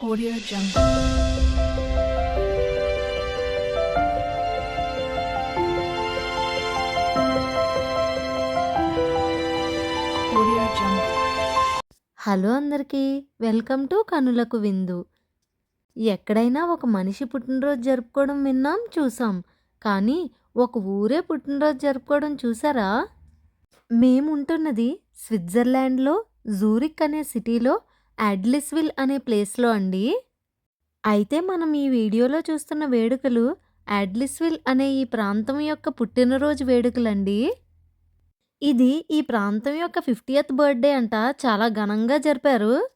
Audio Jungle. Audio Jungle. Hello అందరికీ welcome to కనులకు విందు ఎక్కడైనా ఒక మనిషి పుట్టినరోజు జరుపుకోవడం విన్నాం చూసాం కానీ ఒక ఊరే పుట్టినరోజు జరుపుకోవడం చూసారా మేము ఉంటున్నది స్విట్జర్లాండ్లో జూరిక్ అనే సిటీలో యాడ్లిస్విల్ అనే ప్లేస్లో అండి. అయితే మనం ఈ వీడియోలో చూస్తున్న వేడుకలు యాడ్లిస్విల్ అనే ఈ ప్రాంతం యొక్క పుట్టినరోజు వేడుకలండి. ఇది ఈ ప్రాంతం యొక్క ఫిఫ్టీయత్ బర్త్డే అంట. చాలా ఘనంగా జరిపారు.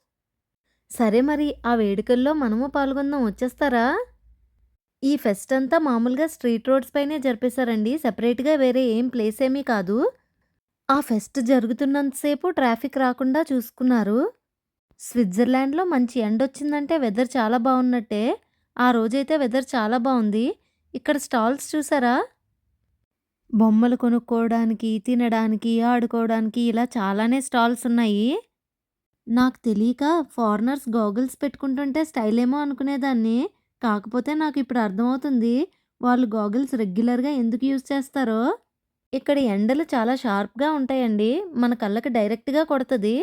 సరే మరి ఆ వేడుకల్లో మనము పాల్గొందాం. వచ్చేస్తారా? ఈ ఫెస్ట్ అంతా మామూలుగా స్ట్రీట్ రోడ్స్ పైనే జరిపేశారండి. సెపరేట్గా వేరే ఏం ప్లేస్ ఏమీ కాదు. ఆ ఫెస్ట్ జరుగుతున్నంతసేపు ట్రాఫిక్ రాకుండా చూసుకున్నారు. స్విట్జర్లాండ్లో మంచి ఎండ వచ్చిందంటే వెదర్ చాలా బాగున్నట్టే ఆ రోజైతే వెదర్ చాలా బాగుంది ఇక్కడ స్టాల్స్ చూసారా? బొమ్మలు కొనుక్కోవడానికి తినడానికి ఆడుకోవడానికి ఇలా చాలానే స్టాల్స్ ఉన్నాయి. నాకు తెలియక ఫారినర్స్ గాగుల్స్ పెట్టుకుంటుంటే స్టైల్ ఏమో అనుకునేదాన్ని. కాకపోతే నాకు ఇప్పుడు అర్థమవుతుంది. వాళ్ళు గాగుల్స్ రెగ్యులర్గా ఎందుకు యూజ్ చేస్తారో. ఇక్కడ ఎండలు చాలా షార్ప్గా ఉంటాయండి. మన కళ్ళకి డైరెక్ట్గా కొడుతుంది.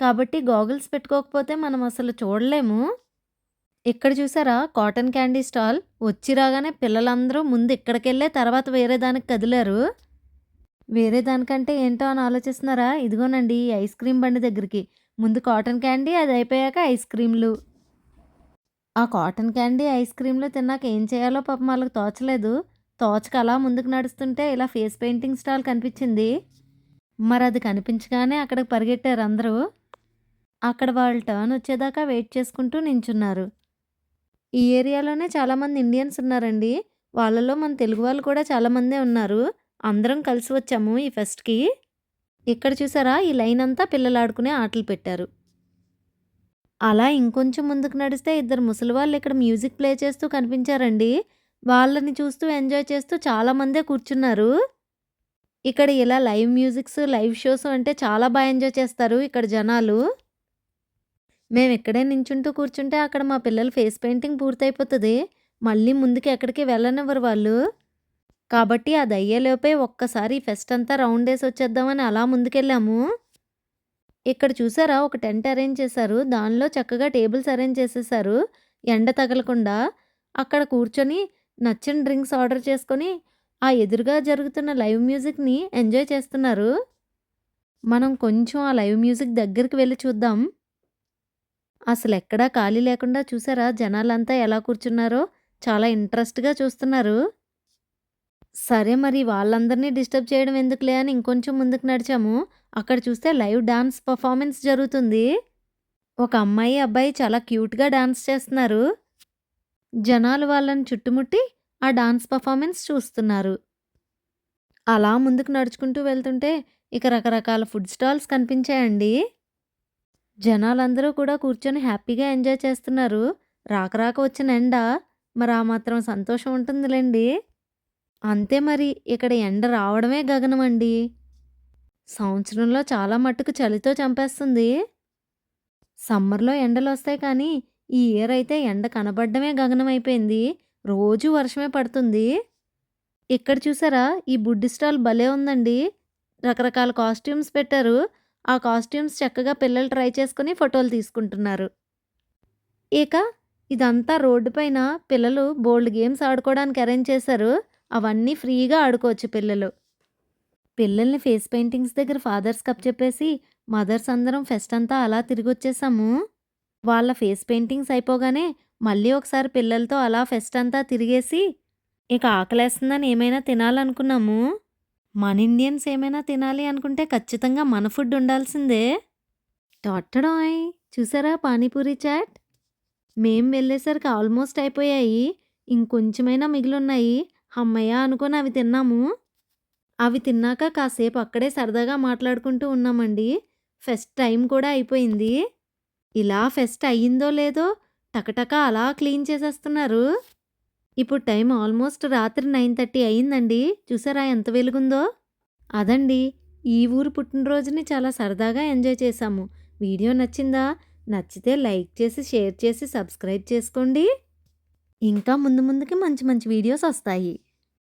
కాబట్టి గాగుల్స్ పెట్టుకోకపోతే మనం అసలు చూడలేము. ఇక్కడ చూసారా? కాటన్ క్యాండీ స్టాల్ వచ్చి రాగానే పిల్లలందరూ ముందు ఇక్కడికెళ్ళే తర్వాత వేరే దానికి కదిలారు. వేరే దానికంటే ఏంటో అని ఆలోచిస్తున్నారా? ఇదిగోనండి ఈ ఐస్ క్రీమ్ బండి దగ్గరికి. ముందు కాటన్ క్యాండీ అది అయిపోయాక ఐస్ క్రీమ్లు ఆ కాటన్ క్యాండీ ఐస్ క్రీమ్లు తిన్నాక ఏం చేయాలో పాపం వాళ్ళకి తోచలేదు. తోచక అలా ముందుకు నడుస్తుంటే ఇలా ఫేస్ పెయింటింగ్ స్టాల్ కనిపించింది. మరి అది కనిపించగానే అక్కడికి పరిగెట్టారు అందరూ. అక్కడ వాళ్ళ టర్న్ వచ్చేదాకా వెయిట్ చేసుకుంటూ నించున్నారు. ఈ ఏరియాలోనే చాలామంది ఇండియన్స్ ఉన్నారండి. వాళ్ళలో మన తెలుగు వాళ్ళు కూడా చాలామందే ఉన్నారు. అందరం కలిసి వచ్చాము ఈ ఫెస్ట్కి. ఇక్కడ చూసారా? ఈ లైన్ అంతా పిల్లలు ఆడుకునే ఆటలు పెట్టారు. అలా ఇంకొంచెం ముందుకు నడిస్తే ఇద్దరు ముసలి వాళ్ళు ఇక్కడ మ్యూజిక్ ప్లే చేస్తూ కనిపించారండి. వాళ్ళని చూస్తూ ఎంజాయ్ చేస్తూ చాలామందే కూర్చున్నారు. ఇక్కడ ఇలా లైవ్ మ్యూజిక్స్ లైవ్ షోస్ అంటే చాలా బాగా ఎంజాయ్ చేస్తారు ఇక్కడ జనాలు. మేము ఎక్కడే నించుంటూ కూర్చుంటే అక్కడ మా పిల్లల ఫేస్ పెయింటింగ్ పూర్తయిపోతుంది. మళ్ళీ ముందుకు ఎక్కడికి వెళ్ళనివ్వరు వాళ్ళు. కాబట్టి అది అయ్యేలోపే ఒక్కసారి ఫెస్ట్ అంతా రౌండ్ వేసి వచ్చేద్దామని అలా ముందుకెళ్ళాము. ఇక్కడ చూసారా ఒక టెంట్ అరేంజ్ చేశారు. దానిలో చక్కగా టేబుల్స్ అరేంజ్ చేసేసారు ఎండ తగలకుండా. అక్కడ కూర్చొని నచ్చిన డ్రింక్స్ ఆర్డర్ చేసుకొని ఆ ఎదురుగా జరుగుతున్న లైవ్ మ్యూజిక్ని ఎంజాయ్ చేస్తున్నారు. మనం కొంచెం ఆ లైవ్ మ్యూజిక్ దగ్గరికి వెళ్ళి చూద్దాం. అసలు ఎక్కడా ఖాళీ లేకుండా చూసారా జనాలంతా ఎలా కూర్చున్నారో? చాలా ఇంట్రెస్ట్గా చూస్తున్నారు. సరే మరి వాళ్ళందరినీ డిస్టర్బ్ చేయడం ఎందుకులే అని ఇంకొంచెం ముందుకు నడిచాము. అక్కడ చూస్తే లైవ్ డాన్స్ పర్ఫార్మెన్స్ జరుగుతుంది. ఒక అమ్మాయి అబ్బాయి చాలా క్యూట్గా డాన్స్ చేస్తున్నారు. జనాలు వాళ్ళని చుట్టుముట్టి ఆ డాన్స్ పర్ఫార్మెన్స్ చూస్తున్నారు. అలా ముందుకు నడుచుకుంటూ వెళ్తుంటే ఇక రకరకాల ఫుడ్ స్టాల్స్ కనిపించాయండి. జనాలందరూ కూడా కూర్చొని హ్యాపీగా ఎంజాయ్ చేస్తున్నారు. రాక రాక వచ్చిన ఎండ మరి ఆ మాత్రం సంతోషం ఉంటుందిలేండి. అంతే మరి ఇక్కడ ఎండ రావడమే గగనం అండి. సంవత్సరంలో చాలా మట్టుకు చలితో చంపేస్తుంది. సమ్మర్లో ఎండలు వస్తాయి కానీ ఈ ఇయర్ అయితే ఎండ కనబడడమే గగనం అయిపోయింది. రోజు వర్షమే పడుతుంది. ఇక్కడ చూసారా ఈ బుడ్డి స్టాల్ భలే ఉందండి. రకరకాల కాస్ట్యూమ్స్ పెట్టారు. ఆ కాస్ట్యూమ్స్ చక్కగా పిల్లలు ట్రై చేసుకుని ఫోటోలు తీసుకుంటున్నారు. ఇక ఇదంతా రోడ్డు పైన పిల్లలు బోల్డ్ గేమ్స్ ఆడుకోవడానికి అరేంజ్ చేశారు. అవన్నీ ఫ్రీగా ఆడుకోవచ్చు పిల్లలు. పిల్లల్ని ఫేస్ పెయింటింగ్స్ దగ్గర ఫాదర్స్ కప్ చెప్పేసి మదర్స్ అందరం ఫెస్ట్ అంతా అలా తిరిగి వచ్చేసాము వాళ్ళ ఫేస్ పెయింటింగ్స్ అయిపోగానే మళ్ళీ ఒకసారి పిల్లలతో అలా ఫెస్ట్ అంతా తిరిగేసి ఇక ఆకలేస్తుందని ఏమైనా తినాలనుకున్నాము. మన ఇండియన్స్ ఏమైనా తినాలి అనుకుంటే ఖచ్చితంగా మన ఫుడ్ ఉండాల్సిందే. టొట్టడాయ్ చూసారా పానీపూరి చాట్? మేం వెళ్ళేసరికి ఆల్మోస్ట్ అయిపోయాయి. ఇంకొంచెమైనా మిగిలిన్నాయి. అమ్మయ్య అనుకొని అవి తిన్నాము. అవి తిన్నాక కాసేపు అక్కడే సరదాగా మాట్లాడుకుంటూ ఉన్నామండి. ఫెస్ట్ టైం కూడా అయిపోయింది. ఇలా ఫెస్ట్ అయ్యిందో లేదో టకటక అలా క్లీన్ చేసేస్తున్నారు. ఇప్పుడు టైం ఆల్మోస్ట్ రాత్రి నైన్ థర్టీ అయిందండి. చూసారా ఎంత వెలుగుందో? అదండి ఈ ఊరు పుట్టినరోజుని చాలా సరదాగా ఎంజాయ్ చేశాము. వీడియో నచ్చిందా? నచ్చితే లైక్ చేసి షేర్ చేసి సబ్స్క్రైబ్ చేసుకోండి. ఇంకా ముందు ముందుకి మంచి మంచి వీడియోస్ వస్తాయి.